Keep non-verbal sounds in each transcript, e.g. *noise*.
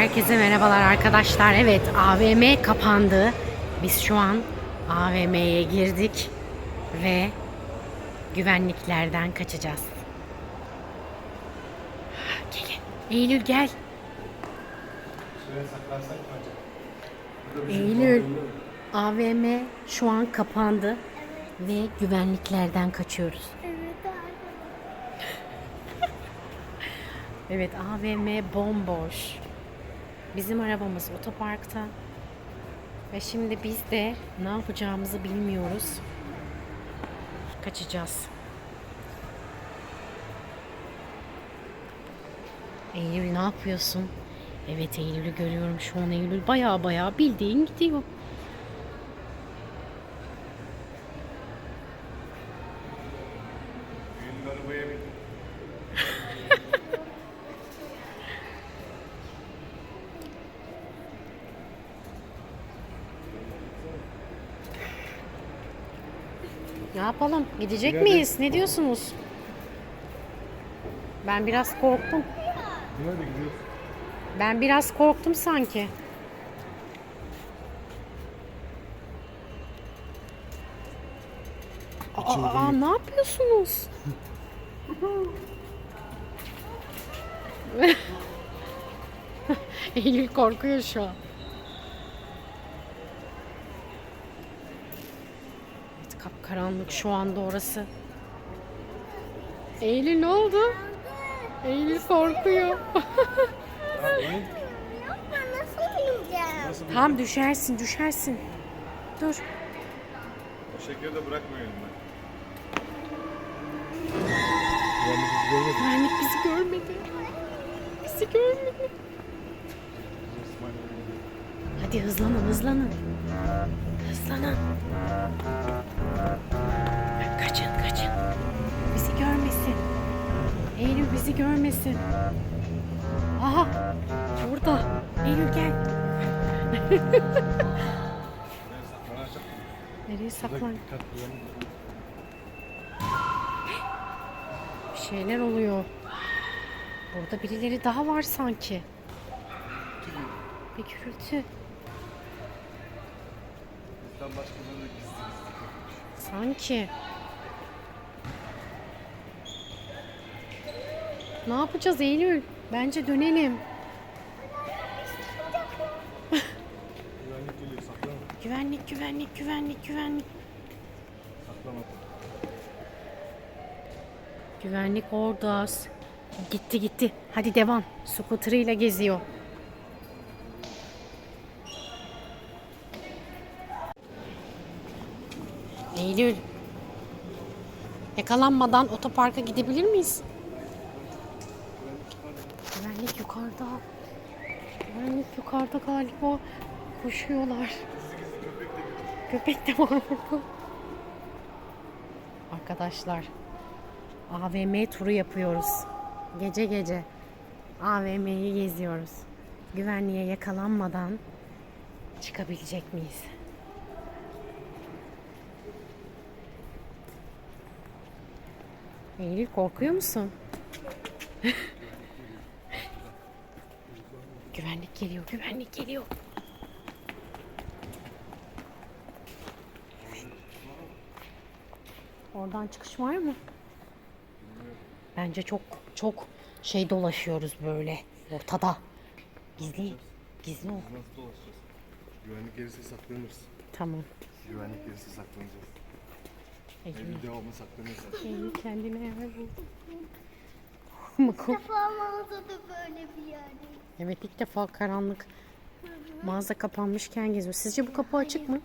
Herkese merhabalar arkadaşlar. Evet AVM kapandı. Biz şu an AVM'ye girdik ve güvenliklerden kaçacağız. Gelin. Eylül gel. Eylül. AVM şu an kapandı ve güvenliklerden kaçıyoruz. Evet AVM bomboş. Bizim arabamız otoparkta. Ve şimdi biz de ne yapacağımızı bilmiyoruz. Kaçacağız. Eylül ne yapıyorsun? Evet Eylül'ü görüyorum şu an Eylül baya baya bildiğin gidiyor. Ne yapalım? Gidecek Nerede? miyiz? Ne diyorsunuz? Ben biraz korktum. Nerede gidiyorsun? Ben biraz korktum sanki. Aa, aa, ne yapıyorsunuz? *laughs* *laughs* Eylül korkuyor şu an. Evet, kapkaranlık şu anda orası. Eylül ne oldu? Eylül korkuyor. Tam düşersin, düşersin. Dur. O şekeri de bırakmıyorum ben. Güvenlik bizi görmedi. Bizi görmedi. Hadi hızlanın, hızlanın. Hızlanın. Kaçın, kaçın. Bizi görmesin. Eylül bizi görmesin. Aha, burada. Eylül gel. *laughs* Nereye saklan? *gasps* Bir şeyler oluyor. Burada birileri daha var sanki. Bir gürültü. Bizden başkaları da gizli gizli. Sanki. Ne yapacağız Eylül? Bence dönelim. Güvenlik geliyor saklama. Güvenlik, güvenlik, güvenlik, güvenlik. Saklama. Güvenlik orada. Gitti gitti. Hadi devam. Scooter'ıyla geziyor. Eylül. Yakalanmadan otoparka gidebilir miyiz? Güvenlik yukarıda. Güvenlik yukarıda galiba. Koşuyorlar. Köpek de var burada. Arkadaşlar AVM turu yapıyoruz. Gece gece AVM'yi geziyoruz. Güvenliğe yakalanmadan çıkabilecek miyiz? Eylül korkuyor musun? güvenlik geliyor, güvenlik geliyor. Oradan çıkış var mı? Bence çok çok şey dolaşıyoruz böyle ortada. Gizli. Gizli. Nasıl dolaşacağız? Güvenlik gelirse saklanırız. Tamam. Güvenlik gelirse saklanacağız. Eylül devamlı saklanırız. Eylül kendine yer buldu. Ama kork- Defa mağazada böyle bir yerde. Evet ilk defa karanlık mağaza kapanmışken geziyor. Sizce bu kapı açık mı?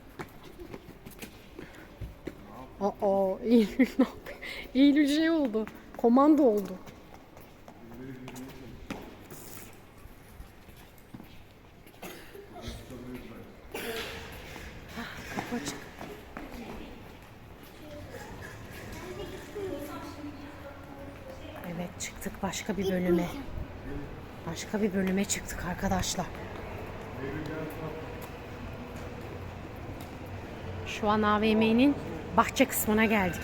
Aa Eylül ne yapıyor? Eylül şey oldu. Komando oldu. Ah, Kapı açık. Evet çıktık başka bir bölüme. Başka bir bölüme çıktık arkadaşlar. Şu an AVM'nin bahçe kısmına geldik.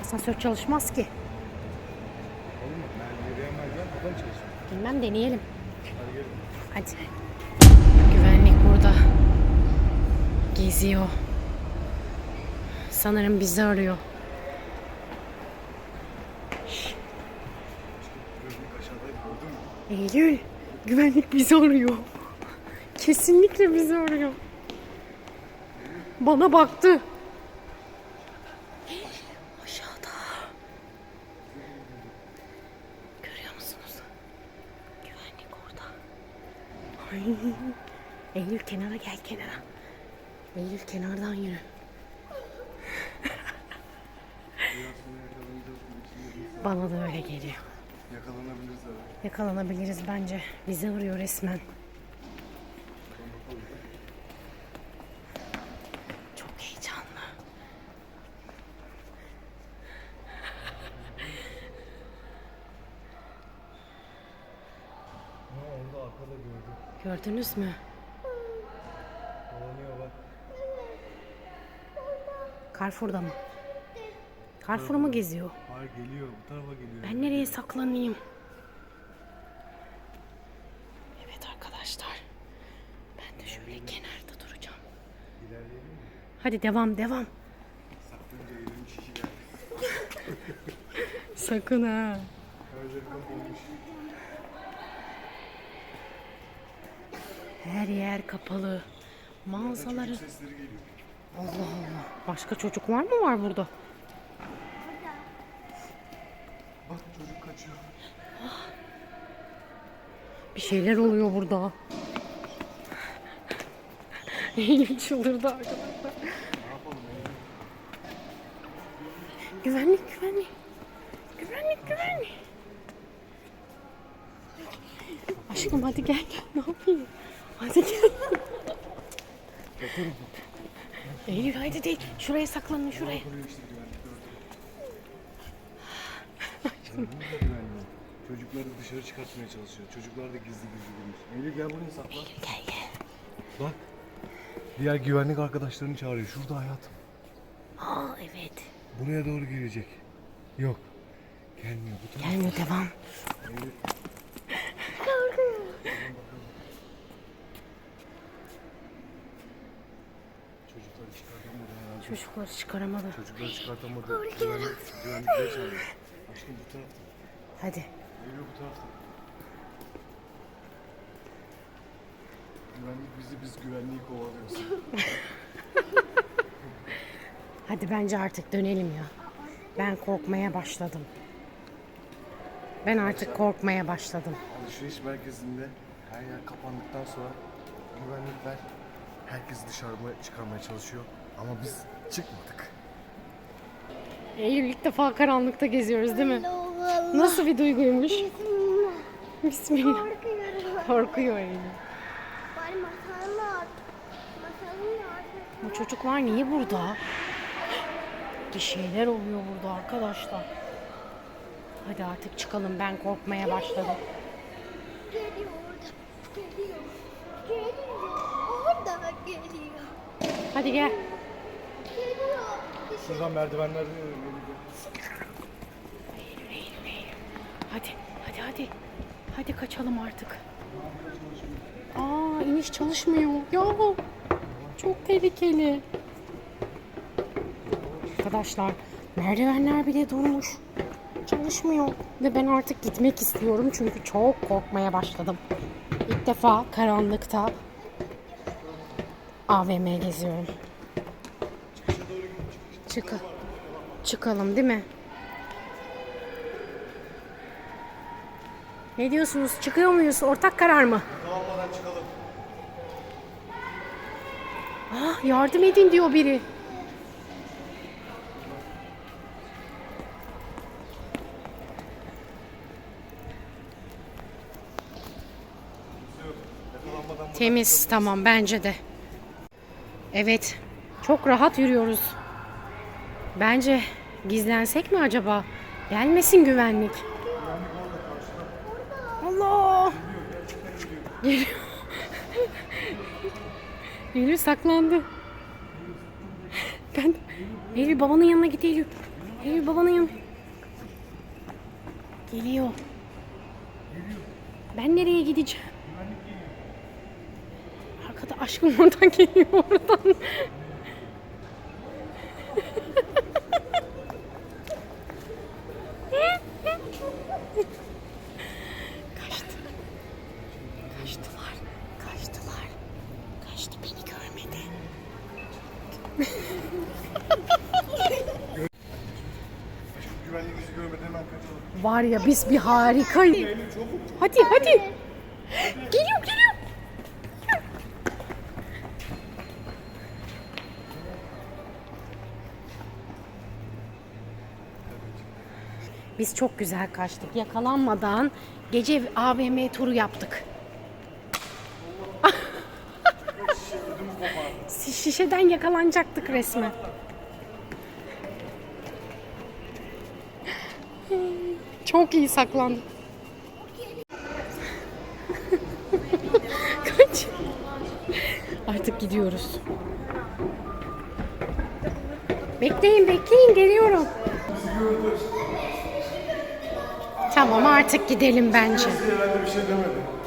Asansör çalışmaz ki. Bilmem deneyelim. Hadi. Güvenlik burada. Geziyor. Sanırım bizi arıyor. Eylül, güvenlik bizi arıyor. Kesinlikle bizi arıyor. Bana baktı. Aşağıda. Görüyor musunuz? Güvenlik orada. Ay. Eylül kenara gel kenara. Eylül kenardan yürü. Biraz sonra yakalanacağız. İçinde Bana da öyle geliyor. Yakalanabiliriz abi. Yakalanabiliriz bence. Bizi arıyor resmen. Çok heyecanlı. Ha orada arkada gördüm. Gördünüz mü? Dolanıyor bak. Carrefour'da mı? Carrefour'u mu geziyor? Hayır geliyor. Bu tarafa geliyor. Ben nereye saklanayım? Evet arkadaşlar. Ben de şöyle kenarda duracağım. İlerleyelim mi? Hadi devam devam. Saklanınca elim şişi geldi. *laughs* Sakın ha. Her yer kapalmış. Her yer kapalı. Mağazaları. Çocuk sesleri geliyor. Allah Allah. Başka çocuk var mı var burada? Bak çocuk kaçıyor. Bir şeyler oluyor burada. Eylül çıldırdı arkadaşlar. Güvenlik güvenlik. Güvenlik güvenlik. Aşkım hadi gel gel *laughs* ne yapayım? Hadi gel. Eylül haydi değil. Şuraya saklanın şuraya. Buraya işte güvenlik gördüm. Burada güvenlik. Çocukları dışarı çıkartmaya çalışıyor. Çocuklar da gizli gizli girmiş. Eylül gel buraya saklan. Gel gel. Bak. Diğer güvenlik arkadaşlarını çağırıyor. Şurada hayatım. Aa evet. Buraya doğru girecek. Yok. Gelmiyor. Bu tarafa. Gelmiyor devam. Eylül. Çocukları çıkartamadı herhalde. Çocukları çıkaramadı. Çocukları çıkartamadı. Güvenlik, güvenlikleri çağırıyor. Aşkım bu tarafta. Hadi. Eylül bu tarafta. Güvenlik bizi, biz güvenliği kovalıyoruz. *laughs* Hadi bence artık dönelim ya. Ben korkmaya başladım. Ben artık korkmaya başladım. Alışveriş merkezinde her yer kapandıktan sonra güvenlikler herkesi dışarıya çıkarmaya çalışıyor. Ama biz çıkmadık. Eylül ilk defa karanlıkta geziyoruz değil mi? Nasıl bir duyguymuş? Bismillah. Korkuyorum. Korkuyor altı. Bu çocuklar niye burada? Bir şeyler oluyor burada arkadaşlar. Hadi artık çıkalım ben korkmaya başladım. Geliyor orada. Geliyor. Geliyor. Orada geliyor. Hadi gel. Geliyor. Şuradan merdivenler. Hadi, hadi, hadi. Hadi kaçalım artık. Aa, iniş çalışmıyor. Ya, çok tehlikeli. Arkadaşlar, merdivenler bile durmuş. Çalışmıyor. Ve ben artık gitmek istiyorum çünkü çok korkmaya başladım. İlk defa karanlıkta AVM geziyorum. Çık çıkalım değil mi? Ne diyorsunuz? Çıkıyor muyuz? Ortak karar mı? Yakalanmadan çıkalım. Ah, yardım edin diyor biri. Temiz tamam bence de. Evet. Çok rahat yürüyoruz. Bence gizlensek mi acaba? Gelmesin güvenlik. Allah! Geliyor. Eylül saklandı. Ben Eylül babanın yanına git Eylül. Eylül babanın yanına. Geliyor. Ben nereye gideceğim? Arkada aşkım oradan geliyor oradan. Var ya biz bir harikayız. Hadi hadi. Geliyor geliyor. Biz çok güzel kaçtık. Yakalanmadan gece AVM turu yaptık. *laughs* Şişeden yakalanacaktık resmen. Çok iyi saklandık. Kaç. Artık gidiyoruz. Bekleyin bekleyin geliyorum. Tamam artık gidelim bence. Şey.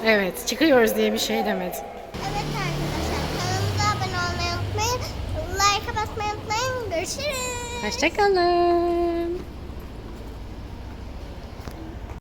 Evet çıkıyoruz diye bir şey demedi. Evet arkadaşlar kanalımıza abone olmayı unutmayın. Like basmayı unutmayın. Görüşürüz. Hoşçakalın.